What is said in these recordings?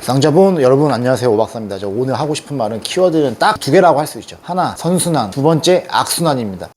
쌍자분 여러분 안녕하세요 오박사입니다. 저 오늘 하고 싶은 말은 키워드는 딱 두 개라고 할 수 있죠. 하나 선순환, 두 번째 악순환입니다.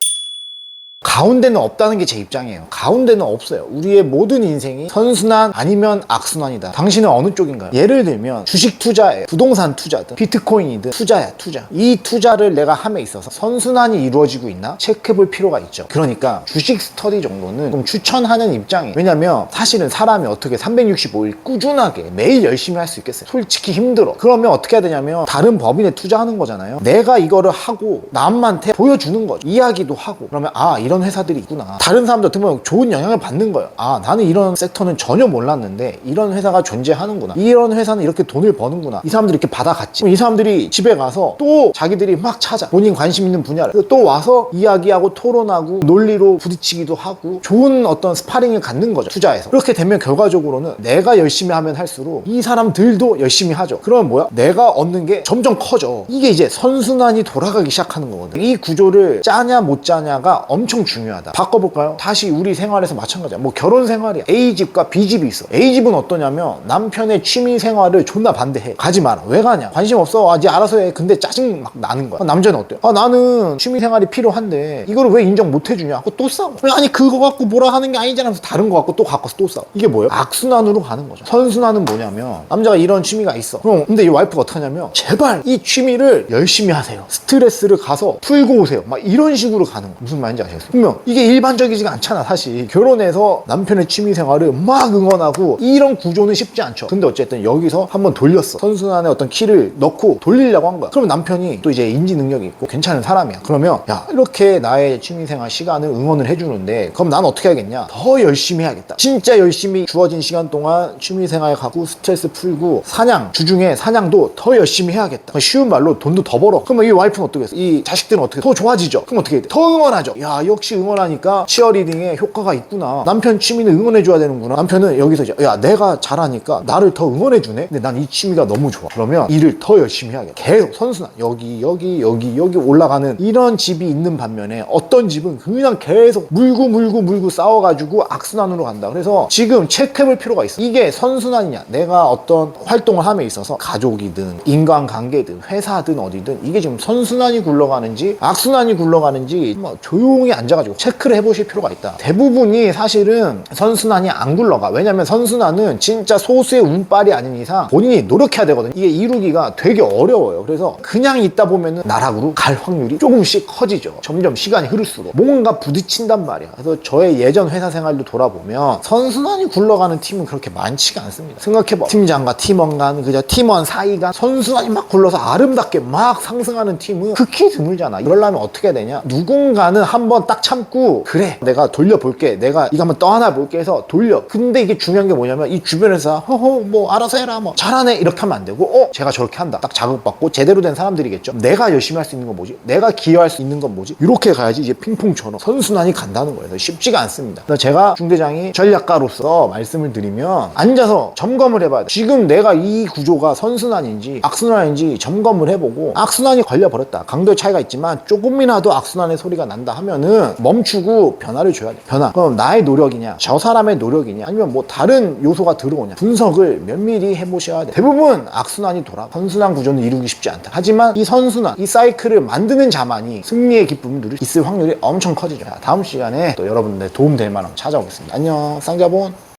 가운데는 없다는 게 제 입장이에요. 가운데는 없어요. 우리의 모든 인생이 선순환 아니면 악순환이다. 당신은 어느 쪽인가요? 예를 들면 주식 투자에 부동산 투자든 비트코인이든 투자야 투자. 이 투자를 내가 함에 있어서 선순환이 이루어지고 있나 체크해 볼 필요가 있죠. 그러니까 주식 스터디 정도는 좀 추천하는 입장이에요. 왜냐면 사실은 사람이 어떻게 365일 꾸준하게 매일 열심히 할 수 있겠어요. 솔직히 힘들어. 그러면 어떻게 해야 되냐면 다른 법인에 투자하는 거잖아요. 내가 이거를 하고 남한테 보여주는 거죠. 이야기도 하고 그러면 아 이런 회사들이 있구나. 다른 사람들 들으면 좋은 영향을 받는 거예요. 아 나는 이런 섹터는 전혀 몰랐는데 이런 회사가 존재하는구나. 이런 회사는 이렇게 돈을 버는구나. 이 사람들이 이렇게 받아갔지. 이 사람들이 집에 가서 또 자기들이 막 찾아 본인 관심 있는 분야를 또 와서 이야기하고 토론하고 논리로 부딪히기도 하고 좋은 어떤 스파링을 갖는 거죠. 투자에서. 그렇게 되면 결과적으로는 내가 열심히 하면 할수록 이 사람들도 열심히 하죠. 그러면 뭐야? 내가 얻는 게 점점 커져. 이게 이제 선순환이 돌아가기 시작하는 거거든. 이 구조를 짜냐 못 짜냐가 엄청 중요하다. 바꿔볼까요? 다시 우리 생활에서 마찬가지야. 뭐 결혼 생활이야. A집과 B집이 있어. A집은 어떠냐면 남편의 취미 생활을 존나 반대해. 가지 마라. 왜 가냐? 관심 없어. 아, 니 알아서 해. 근데 짜증 막 나는 거야. 남자는 어때요? 아, 나는 취미 생활이 필요한데 이거를 왜 인정 못 해주냐? 하고 또 싸워. 아니, 그거 갖고 뭐라 하는 게 아니잖아. 하면서 다른 거 갖고 또 갖고 또 싸워. 이게 뭐예요? 악순환으로 가는 거죠. 선순환은 뭐냐면 남자가 이런 취미가 있어. 그럼 근데 이 와이프가 어떻게 하냐면 제발 이 취미를 열심히 하세요. 스트레스를 가서 풀고 오세요. 막 이런 식으로 가는 거. 무슨 말인지 아시겠어요? 분명 이게 일반적이지가 않잖아, 사실. 결혼해서 남편의 취미 생활을 막 응원하고 이런 구조는 쉽지 않죠. 근데 어쨌든 여기서 한번 돌렸어. 선순환에 어떤 키를 넣고 돌리려고 한 거야. 그럼 남편이 또 이제 인지 능력이 있고 괜찮은 사람이야. 그러면 야, 이렇게 나의 취미 생활 시간을 응원을 해주는데 그럼 난 어떻게 하겠냐? 더 열심히 해야겠다. 진짜 열심히 주어진 시간 동안 취미 생활 가고 스트레스 풀고 사냥, 주중에 사냥도 더 열심히 해야겠다. 쉬운 말로 돈도 더 벌어. 그러면 이 와이프는 어떻게 했어? 이 자식들은 어떻게 더 좋아지죠? 그럼 어떻게 해? 더 응원하죠. 야, 역시 응원하니까 치어리딩에 효과가 있구나. 남편 취미는 응원해줘야 되는구나. 남편은 여기서 이제 야, 내가 잘하니까 나를 더 응원해주네? 근데 난 이 취미가 너무 좋아. 그러면 일을 더 열심히 해야겠다. 계속 선순환. 여기, 여기, 여기, 여기 올라가는 이런 집이 있는 반면에 어떤 집은 그냥 계속 물고 물고 물고 싸워가지고 악순환으로 간다. 그래서 지금 체크해볼 필요가 있어. 이게 선순환이냐? 내가 어떤 활동을 함에 있어서 가족이든 인간관계든 회사든 어디든 이게 지금 선순환이 굴러가는지 악순환이 굴러가는지 뭐 조용히 앉아 가지고 체크를 해보실 필요가 있다. 대부분이 사실은 선순환이 안 굴러가. 왜냐면 선순환은 진짜 소수의 운빨이 아닌 이상 본인이 노력해야 되거든. 이게 이루기가 되게 어려워요. 그래서 그냥 있다 보면은 나락으로 갈 확률이 조금씩 커지죠. 점점 시간이 흐를수록 뭔가 부딪힌단 말이야. 그래서 저의 예전 회사 생활도 돌아보면 선순환이 굴러가는 팀은 그렇게 많지가 않습니다. 생각해봐. 팀장과 팀원 간, 그저 팀원 사이 간 선순환이 막 굴러서 아름답게 막 상승하는 팀은 극히 드물잖아. 이러려면 어떻게 되냐? 누군가는 한번 딱 참고 그래 내가 돌려볼게. 내가 이거 한번 떠안아 볼게 해서 돌려. 근데 이게 중요한 게 뭐냐면 이 주변에서 허허 뭐 알아서 해라 뭐 잘하네 이렇게 하면 안 되고 어 제가 저렇게 한다. 딱 자극받고 제대로 된 사람들이겠죠. 내가 열심히 할 수 있는 건 뭐지? 내가 기여할 수 있는 건 뭐지? 이렇게 가야지 이제 핑퐁처럼 선순환이 간다는 거예요. 쉽지가 않습니다. 그래서 제가 중대장이 전략가로서 말씀을 드리면 앉아서 점검을 해봐야 돼. 지금 내가 이 구조가 선순환인지 악순환인지 점검을 해보고 악순환이 걸려버렸다. 강도의 차이가 있지만 조금이라도 악순환의 소리가 난다 하면은 멈추고 변화를 줘야 돼. 변화. 그럼 나의 노력이냐, 저 사람의 노력이냐, 아니면 뭐 다른 요소가 들어오냐. 분석을 면밀히 해보셔야 돼. 대부분 악순환이 돌아. 선순환 구조는 이루기 쉽지 않다. 하지만 이 선순환, 이 사이클을 만드는 자만이 승리의 기쁨을 누릴 수 있을 확률이 엄청 커지죠. 자, 다음 시간에 또 여러분들 도움 될 만한 찾아오겠습니다. 안녕, 쌍자본.